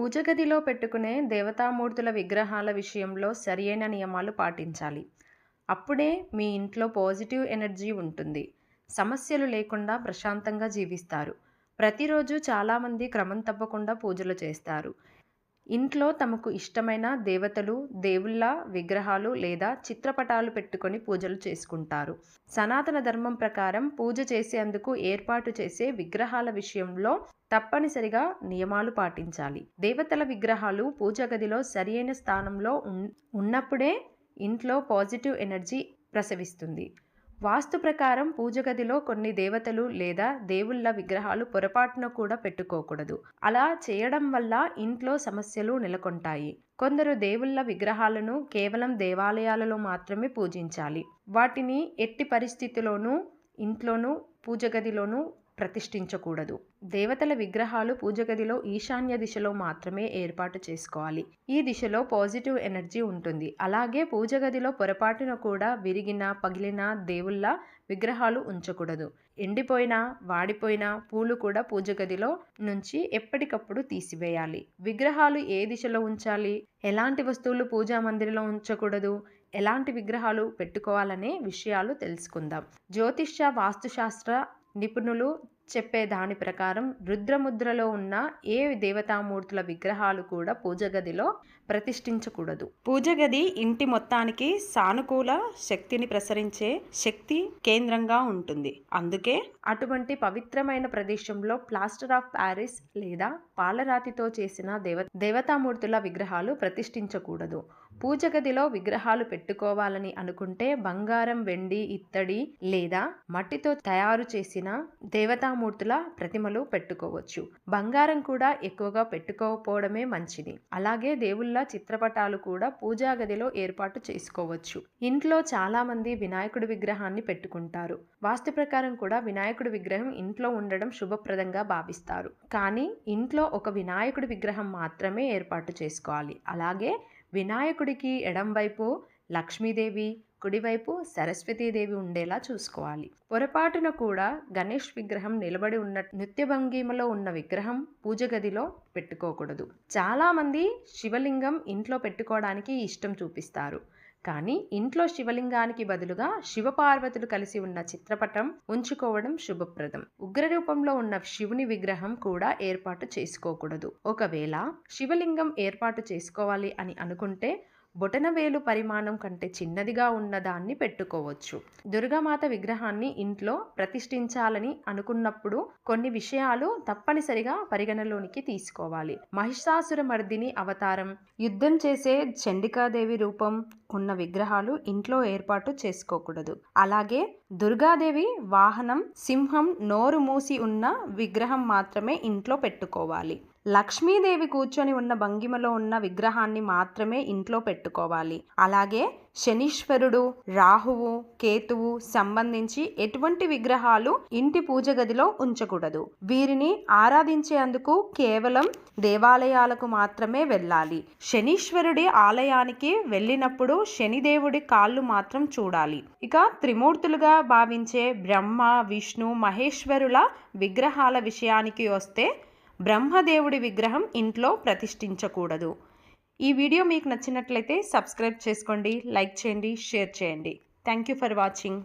పూజ గదిలో పెట్టుకునే దేవతామూర్తుల విగ్రహాల విషయంలో సరియైన నియమాలు పాటించాలి. అప్పుడే మీ ఇంట్లో పాజిటివ్ ఎనర్జీ ఉంటుంది. సమస్యలు లేకుండా ప్రశాంతంగా జీవిస్తారు. ప్రతిరోజు చాలామంది క్రమం తప్పకుండా పూజలు చేస్తారు. ఇంట్లో తమకు ఇష్టమైన దేవతలు దేవుళ్ళ విగ్రహాలు లేదా చిత్రపటాలు పెట్టుకొని పూజలు చేసుకుంటారు. సనాతన ధర్మం ప్రకారం పూజ చేసేందుకు ఏర్పాటు చేసే విగ్రహాల విషయంలో తప్పనిసరిగా నియమాలు పాటించాలి. దేవతల విగ్రహాలు పూజ గదిలో సరియైన స్థానంలో ఉన్నప్పుడే ఇంట్లో పాజిటివ్ ఎనర్జీ ప్రసవిస్తుంది. వాస్తు ప్రకారం పూజ గదిలో కొన్ని దేవతలు లేదా దేవుళ్ళ విగ్రహాలు పొరపాటున కూడా పెట్టుకోకూడదు. అలా చేయడం వల్ల ఇంట్లో సమస్యలు నెలకొంటాయి. కొందరు దేవుళ్ళ విగ్రహాలను కేవలం దేవాలయాలలో మాత్రమే పూజించాలి. వాటిని ఎట్టి పరిస్థితిలోనూ ఇంట్లోనూ పూజ గదిలోనూ ప్రతిష్ఠించకూడదు. దేవతల విగ్రహాలు పూజగదిలో ఈశాన్య దిశలో మాత్రమే ఏర్పాటు చేసుకోవాలి. ఈ దిశలో పాజిటివ్ ఎనర్జీ ఉంటుంది. అలాగే పూజగదిలో పొరపాటున కూడా విరిగిన పగిలిన దేవుళ్ళ విగ్రహాలు ఉంచకూడదు. ఎండిపోయిన వాడిపోయిన పూలు కూడా పూజగదిలో నుంచి ఎప్పటికప్పుడు తీసివేయాలి. విగ్రహాలు ఏ దిశలో ఉంచాలి? ఎలాంటి వస్తువులు పూజా మందిరంలో ఉంచకూడదు? ఎలాంటి విగ్రహాలు పెట్టుకోవాలనే విషయాలు తెలుసుకుందాం. జ్యోతిష్య వాస్తుశాస్త్ర నిపుణులు చెప్పే దాని ప్రకారం రుద్రముద్రలో ఉన్న ఏ దేవతామూర్తుల విగ్రహాలు కూడా పూజ గదిలో ప్రతిష్ఠించకూడదు. పూజ గది ఇంటి మొత్తానికి సానుకూల శక్తిని ప్రసరించే శక్తి కేంద్రంగా ఉంటుంది. అందుకే అటువంటి పవిత్రమైన ప్రదేశంలో ప్లాస్టర్ ఆఫ్ ప్యారిస్ లేదా పాలరాతితో చేసిన దేవ దేవతామూర్తుల విగ్రహాలు ప్రతిష్ఠించకూడదు. పూజ గదిలో విగ్రహాలు పెట్టుకోవాలని అనుకుంటే బంగారం వెండి ఇత్తడి లేదా మట్టితో తయారు చేసిన దేవతామూర్తుల ప్రతిమలు పెట్టుకోవచ్చు. బంగారం కూడా ఎక్కువగా పెట్టుకోకపోవడమే మంచిది. అలాగే దేవుళ్ళ చిత్రపటాలు కూడా పూజా గదిలో ఏర్పాటు చేసుకోవచ్చు. ఇంట్లో చాలా మంది వినాయకుడి విగ్రహాన్ని పెట్టుకుంటారు. వాస్తు ప్రకారం కూడా వినాయకుడి విగ్రహం ఇంట్లో ఉండడం శుభప్రదంగా భావిస్తారు. కానీ ఇంట్లో ఒక వినాయకుడి విగ్రహం మాత్రమే ఏర్పాటు చేసుకోవాలి. అలాగే వినాయకుడికి ఎడంవైపు లక్ష్మీదేవి కుడివైపు సరస్వతీదేవి ఉండేలా చూసుకోవాలి. పొరపాటున కూడా గణేష్ విగ్రహం నిలబడి ఉన్న నృత్య భంగిమలో ఉన్న విగ్రహం పూజ గదిలో పెట్టుకోకూడదు. చాలామంది శివలింగం ఇంట్లో పెట్టుకోవడానికి ఇష్టం చూపిస్తారు. కానీ ఇంట్లో శివలింగానికి బదులుగా శివపార్వతులు కలిసి ఉన్న చిత్రపటం ఉంచుకోవడం శుభప్రదం. ఉగ్ర రూపంలో ఉన్న శివుని విగ్రహం కూడా ఏర్పాటు చేసుకోకూడదు. ఒకవేళ శివలింగం ఏర్పాటు చేసుకోవాలి అని అనుకుంటే బొటనవేలు పరిమాణం కంటే చిన్నదిగా ఉన్నదాన్ని పెట్టుకోవచ్చు. దుర్గామాత విగ్రహాన్ని ఇంట్లో ప్రతిష్ఠించాలని అనుకున్నప్పుడు కొన్ని విషయాలు తప్పనిసరిగా పరిగణలోనికి తీసుకోవాలి. మహిషాసుర మర్దిని అవతారం యుద్ధం చేసే చండికాదేవి రూపం ఉన్న విగ్రహాలు ఇంట్లో ఏర్పాటు చేసుకోకూడదు. అలాగే దుర్గాదేవి వాహనం సింహం నోరు మూసి ఉన్న విగ్రహం మాత్రమే ఇంట్లో పెట్టుకోవాలి. లక్ష్మీదేవి కూర్చొని ఉన్న భంగిమలో ఉన్న విగ్రహాన్ని మాత్రమే ఇంట్లో పెట్టుకోవాలి. అలాగే శనీశ్వరుడు రాహువు కేతువు సంబంధించి ఎటువంటి విగ్రహాలు ఇంటి పూజ గదిలో ఉంచకూడదు. వీరిని ఆరాధించేందుకు కేవలం దేవాలయాలకు మాత్రమే వెళ్ళాలి. శనీశ్వరుడి ఆలయానికి వెళ్ళినప్పుడు శనిదేవుడి కాళ్ళు మాత్రం చూడాలి. ఇక త్రిమూర్తులుగా భావించే బ్రహ్మ విష్ణు మహేశ్వరుల విగ్రహాల విషయానికి వస్తే బ్రహ్మదేవుడి విగ్రహం ఇంట్లో ప్రతిష్ఠించకూడదు. ఈ వీడియో మీకు నచ్చినట్లయితే సబ్స్క్రైబ్ చేసుకోండి లైక్ చేయండి షేర్ చేయండి. Thank you for watching